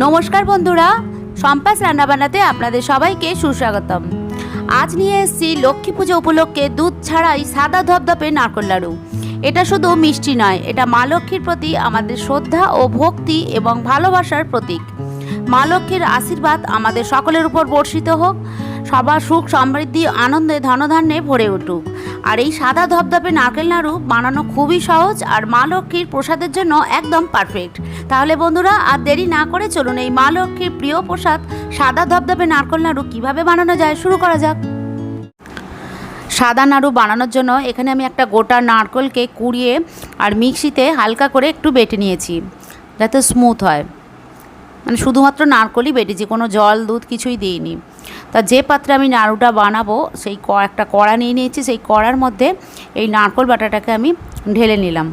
নমস্কার বন্ধুরা সম্পাস রান্নাবান্নাতে আপনাদের সবাইকে সুস্বাগতম। আজ নিয়ে এসেছি লক্ষ্মী পুজো উপলক্ষে দুধ ছাড়াই সাদা ধপধপে নারকল লাড়ু। এটা শুধু মিষ্টি নয়, এটা মা লক্ষ্মীর প্রতি আমাদের শ্রদ্ধা ও ভক্তি এবং ভালোবাসার প্রতীক। মা লক্ষ্মীর আশীর্বাদ আমাদের সকলের উপর বর্ষিত হোক, সবার সুখ সমৃদ্ধি, আনন্দে ধনধান্যে ভরে উঠুক। আর এই সাদা ধপধপে নারকেল নাড়ু বানানো খুবই সহজ আর মা লক্ষ্মীর প্রসাদের জন্য একদম পারফেক্ট তাহলে বন্ধুরা, আর দেরি না করে চলুন এই মা লক্ষ্মীর প্রিয় প্রসাদ, সাদা ধপধপে নারকেল নাড়ু কীভাবে বানানো যায় শুরু করা যাক। সাদা নাড়ু বানানোর জন্য এখানে আমি একটা গোটা নারকেলকে কুড়িয়ে আর মিক্সিতে হালকা করে একটু বেটে নিয়েছি, যাতে স্মুথ হয়। মানে শুধুমাত্র নারকলই বেটেছি, কোনো জল দুধ কিছুই দিইনি। তা যে পাত্রে আমি নাড়ুটা বানাবো, সেই ক, একটা কড়া নিয়ে নিয়েছি, সেই কড়ার মধ্যে এই নারকল বাটাটাকে আমি ঢেলে নিলাম।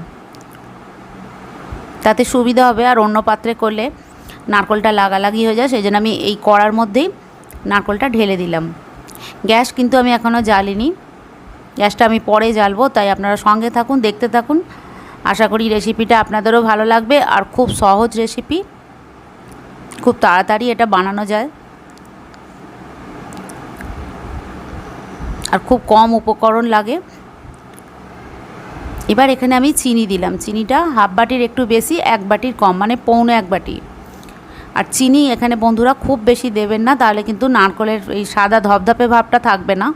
তাতে সুবিধা হবে, আর অন্য পাত্রে করলে নারকলটা লাগালাগি হয়ে যায়, সেই জন্য আমি এই কড়ার মধ্যেই নারকলটা ঢেলে দিলাম। গ্যাস কিন্তু আমি এখনও জ্বালিনি। গ্যাসটা আমি পরে জ্বালবো, তাই আপনারা সঙ্গে থাকুন, দেখতে থাকুন। আশা করি রেসিপিটা আপনাদেরও ভালো লাগবে, আর খুব সহজ রেসিপি। খুব তাড়াতাড়ি এটা বানানো যায়। আর খুব কম উপকরণ লাগে। এবার এখানে আমি চিনি দিলাম। চিনিটা হাফ বাটির একটু বেশি, এক বাটির কম মানে পৌনে এক বাটি। আর চিনি এখানে বন্ধুরা খুব বেশি দেবেন না, তাহলে কিন্তু নারকলের এই সাদা ধপধপে ভাবটা থাকবে না।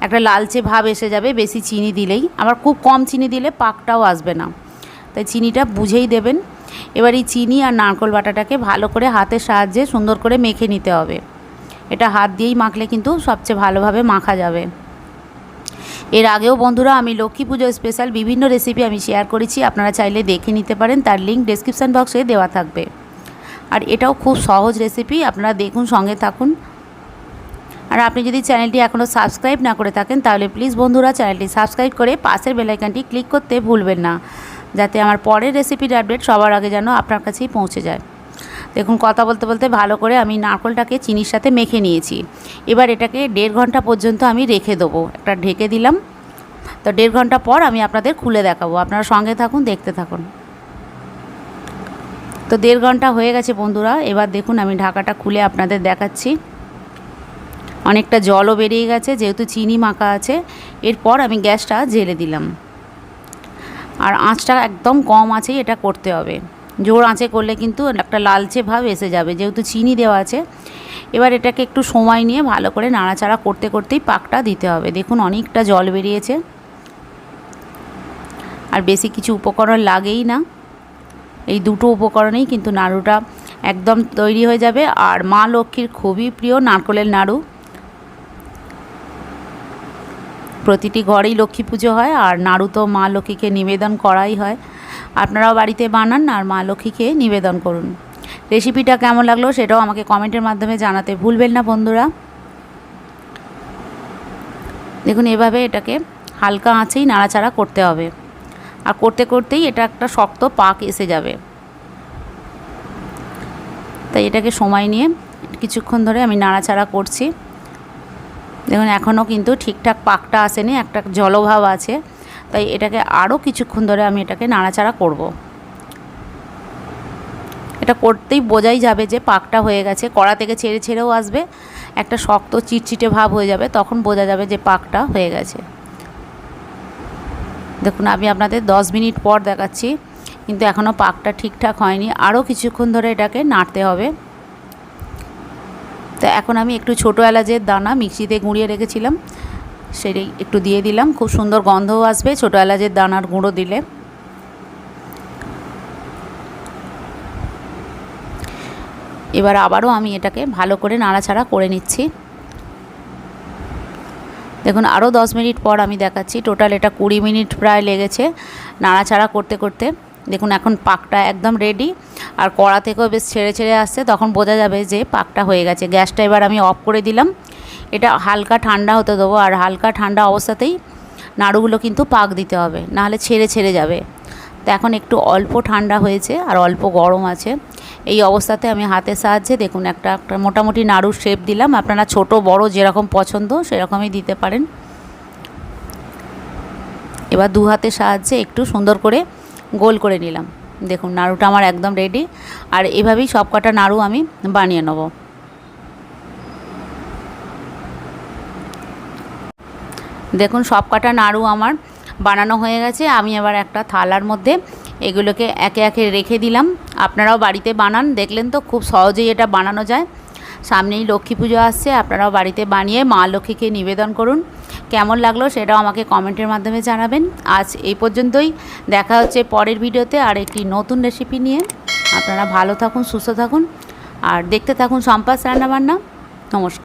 একটা লালচে ভাব এসে যাবে বেশি চিনি দিলেই। আবার খুব কম চিনি দিলে পাকটাও আসবে না। তাই চিনিটা বুঝেই দেবেন। এবার এই চিনি আর নারকল বাটাটাকে ভালো করে হাতের সাহায্যে সুন্দর করে মেখে নিতে হবে। এটা হাত দিয়েই মাখলে কিন্তু সবচেয়ে ভালোভাবে মাখা যাবে। এর আগেও বন্ধুরা আমি লক্ষ্মী পুজো স্পেশাল বিভিন্ন রেসিপি আমি শেয়ার করেছি, আপনারা চাইলে দেখে নিতে পারেন, তার লিঙ্ক ডেসক্রিপশান বক্সে দেওয়া থাকবে। আর এটাও খুব সহজ রেসিপি আপনারা দেখুন, সঙ্গে থাকুন। আর আপনি যদি চ্যানেলটি এখনও সাবস্ক্রাইব না করে থাকেন, তাহলে প্লিজ বন্ধুরা চ্যানেলটি সাবস্ক্রাইব করে পাশের বেলাইকানটি ক্লিক করতে ভুলবেন না, যাতে আমার পরের রেসিপির আপডেট সবার আগে যেন আপনার কাছেই পৌঁছে যায়। দেখুন, কথা বলতে বলতে ভালো করে আমি নারকলটাকে চিনির সাথে মেখে নিয়েছি। এবার এটাকে দেড় ঘণ্টা পর্যন্ত আমি রেখে দেবো। একটা ঢেকে দিলাম। তো দেড় ঘণ্টা পর আমি আপনাদের খুলে দেখাবো। আপনারা সঙ্গে থাকুন, দেখতে থাকুন। তো দেড় ঘণ্টা হয়ে গেছে বন্ধুরা। এবার দেখুন, আমি ঢাকাটা খুলে আপনাদের দেখাচ্ছি। অনেকটা জলও বেরিয়ে গেছে, যেহেতু চিনি মাখা আছে। এরপর আমি গ্যাসটা জেলে দিলাম। আর আঁচটা একদম কম আছেই, এটা করতে হবে। জোর আঁচে করলে কিন্তু একটা লালচে ভাব এসে যাবে, যেহেতু চিনি দেওয়া আছে। এবার এটাকে একটু সময় নিয়ে ভালো করে নাড়াচাড়া করতে করতেই পাকটা দিতে হবে। দেখুন অনেকটা জল বেরিয়েছে। আর বেশি কিছু উপকরণ লাগেই না। এই দুটো উপকরণেই কিন্তু নাড়ুটা একদম তৈরি হয়ে যাবে। আর মা লক্ষ্মীর খুবই প্রিয় নারকলের নাড়ু। প্রতিটি ঘরেই লক্ষ্মী পুজো হয়, আর নাড়ু তো মা লক্ষ্মীকে নিবেদন করাই হয়। আপনারাও বাড়িতে বানান আর মা লক্ষ্মীকে নিবেদন করুন। রেসিপিটা কেমন লাগল সেটাও আমাকে কমেন্টের মাধ্যমে জানাতে ভুলবেন না বন্ধুরা। দেখুন, এভাবে এটাকে হালকা আঁচেই নাড়াচাড়া করতে হবে। আর করতে করতেই এটা একটা শক্ত পাক এসে যাবে। তাই এটাকে সময় নিয়ে কিছুক্ষণ ধরে আমি নাড়াচাড়া করছি। দেখুন, এখনও কিন্তু ঠিকঠাক পাকটা আসেনি, একটা জলভাব আছে। তাই এটাকে আরও কিছুক্ষণ ধরে আমি এটাকে নাড়াচাড়া করব। এটা করতেই বোঝাই যাবে যে পাকটা হয়ে গেছে, কড়া থেকে ছেড়ে ছেড়েও আসবে, একটা শক্ত চিটচিটে ভাব হয়ে যাবে, তখন বোঝা যাবে যে পাকটা হয়ে গেছে। দেখুন, আমি আপনাদের দশ মিনিট পর দেখাচ্ছি, কিন্তু এখনও পাকটা ঠিকঠাক হয়নি। আরও কিছুক্ষণ ধরে এটাকে নাড়তে হবে। তো এখন আমি একটু ছোটো এলাচের দানা মিক্সিতে গুঁড়িয়ে রেখেছিলাম। সেটাই একটু দিয়ে দিলাম। খুব সুন্দর গন্ধও আসবে, ছোটো এলাচের দানার গুঁড়ো দিলে। এবার আবারও আমি এটাকে ভালো করে নাড়াচাড়া করে নিচ্ছি। দেখুন, আরও দশ মিনিট পর আমি দেখাচ্ছি, টোটাল এটা কুড়ি মিনিট প্রায় লেগেছে নাড়াচাড়া করতে করতে। দেখুন, এখন পাকটা একদম রেডি, আর কড়া থেকেও বেশ ছেড়ে ছেড়ে আসছে। তখন বোঝা যাবে যে পাকটা হয়ে গেছে। গ্যাসটা এবার আমি অফ করে দিলাম। এটা হালকা ঠান্ডা হতে দেবো, আর হালকা ঠান্ডা অবস্থাতেই নাড়ুগুলো কিন্তু পাক দিতে হবে, নাহলে ছেড়ে ছেড়ে যাবে। তো এখন একটু অল্প ঠান্ডা হয়েছে, আর অল্প গরম আছে। এই অবস্থাতে আমি হাতের সাহায্যে দেখুন একটা একটা মোটামুটি নাড়ুর শেপ দিলাম। আপনারা ছোট, বড় যেরকম পছন্দ সেরকমই দিতে পারেন। এবার দু হাতের সাহায্যে একটু সুন্দর করে গোল করে নিলাম। দেখুন নাড়ুটা আমার একদম রেডি আর এভাবেই সব কটা নাড়ু আমি বানিয়ে নেব। দেখুন, সব কাটা নাড়ু আমার বানানো হয়ে গেছে। আমি আবার একটা থালার মধ্যে এগুলোকে একে একে রেখে দিলাম। আপনারাও বাড়িতে বানান, দেখলেন তো খুব সহজেই এটা বানানো যায়। সামনেই লক্ষ্মী পুজো আসছে, আপনারাও বাড়িতে বানিয়ে মা লক্ষ্মীকে নিবেদন করুন। কেমন লাগল সেটাও আমাকে কমেন্টের মাধ্যমে জানাবেন। আজ এই পর্যন্তই। দেখা হচ্ছে পরের ভিডিওতে আর একটি নতুন রেসিপি নিয়ে। আপনারা ভালো থাকুন, সুস্থ থাকুন। আর দেখতে থাকুন সম্পাস রান্নাবান্না। নমস্কার।